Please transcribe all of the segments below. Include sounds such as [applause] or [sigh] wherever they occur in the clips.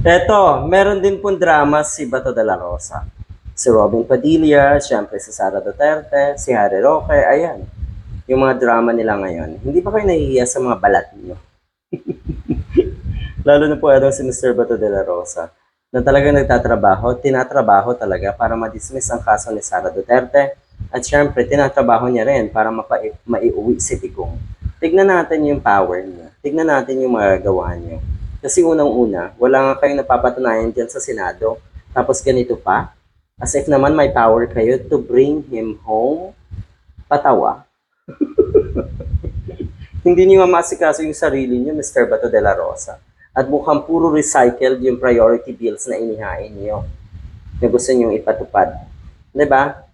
Eto, meron din pong drama si Bato de la Rosa. Si Robin Padilla, syempre si Sara Duterte, si Harry Roque, ayan. Yung mga drama nila ngayon. Hindi ba kayo nahihiya sa mga balat niyo? [laughs] Lalo na po ano si Mr. Bato de la Rosa na talagang nagtatrabaho, tinatrabaho talaga para ma-dismiss ang kaso ni Sara Duterte at syempre tinatrabaho niya rin para mapa- maiuwi si Digong. Tignan natin yung power niya. Tignan natin yung magagawa niya. Kasi unang-una, wala nga kayong napapatunayan dyan sa Senado. Tapos ganito pa, as if naman may power kayo to bring him home. Patawa. [laughs] Hindi niyo mamasikaso yung sarili niyo, Mr. Bato de la Rosa. At mukhang puro recycled yung priority bills na inihain niyo na gusto niyong ipatupad. ba?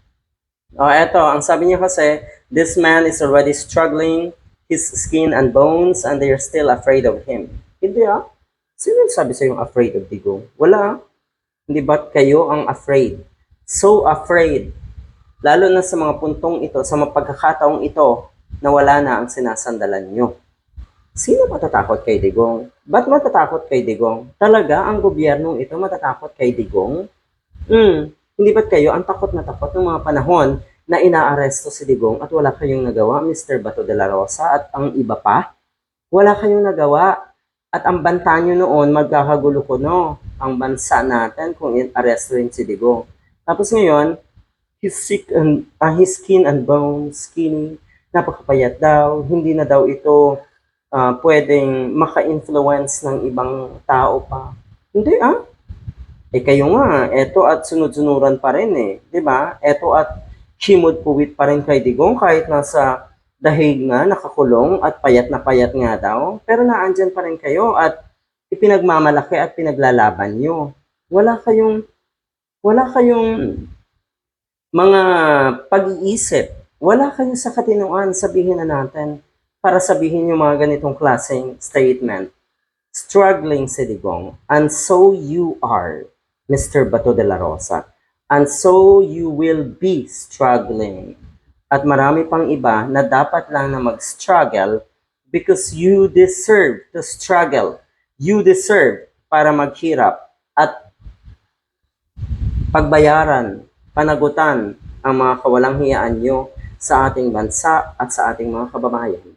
Oh, eto, ang sabi niya kasi, this man is already struggling his skin and bones and they are still afraid of him. Hindi ah. Sino yung sabi sa yung afraid of Digong? Wala. Hindi ba't kayo ang afraid? So afraid. Lalo na sa mga puntong ito, sa mga pagkakataong ito, na wala na ang sinasandalan nyo. Sino matatakot kay Digong? Ba't matatakot kay Digong? Talaga ang gobyernong ito matatakot kay Digong? Hmm, hindi ba't kayo ang takot na takot ng mga panahon na inaaresto si Digong at wala kayong nagawa, Mr. Bato de la Rosa, at ang iba pa? Wala kayong nagawa. At ang banta nyo noon, magkakagulo ko no, ang bansa natin kung in-arrest rin si Digong. Tapos ngayon, his, sick and, ah, his skin and bones, skinny, napakapayat daw, hindi na daw ito ah, pwedeng maka-influence ng ibang tao pa. Hindi ah. Eh kayo nga, eto at sunod-sunuran pa rin eh. ba? Eto at himod puwit pa rin kay Digong kahit nasa dahig nga, nakakulong at payat na payat nga daw. Pero naandyan pa rin kayo at ipinagmamalaki at pinaglalaban nyo. Wala kayong, wala kayong mga pag-iisip. Wala kayong sa katinuan, sabihin na natin, para sabihin yung mga ganitong klaseng statement. Struggling si Digong. And so you are, Mr. Bato de la Rosa. And so you will be struggling. At marami pang iba na dapat lang na mag-struggle because you deserve to struggle. You deserve para maghirap at pagbayaran, panagutan ang mga kawalang hiyaan nyo sa ating bansa at sa ating mga kababayan.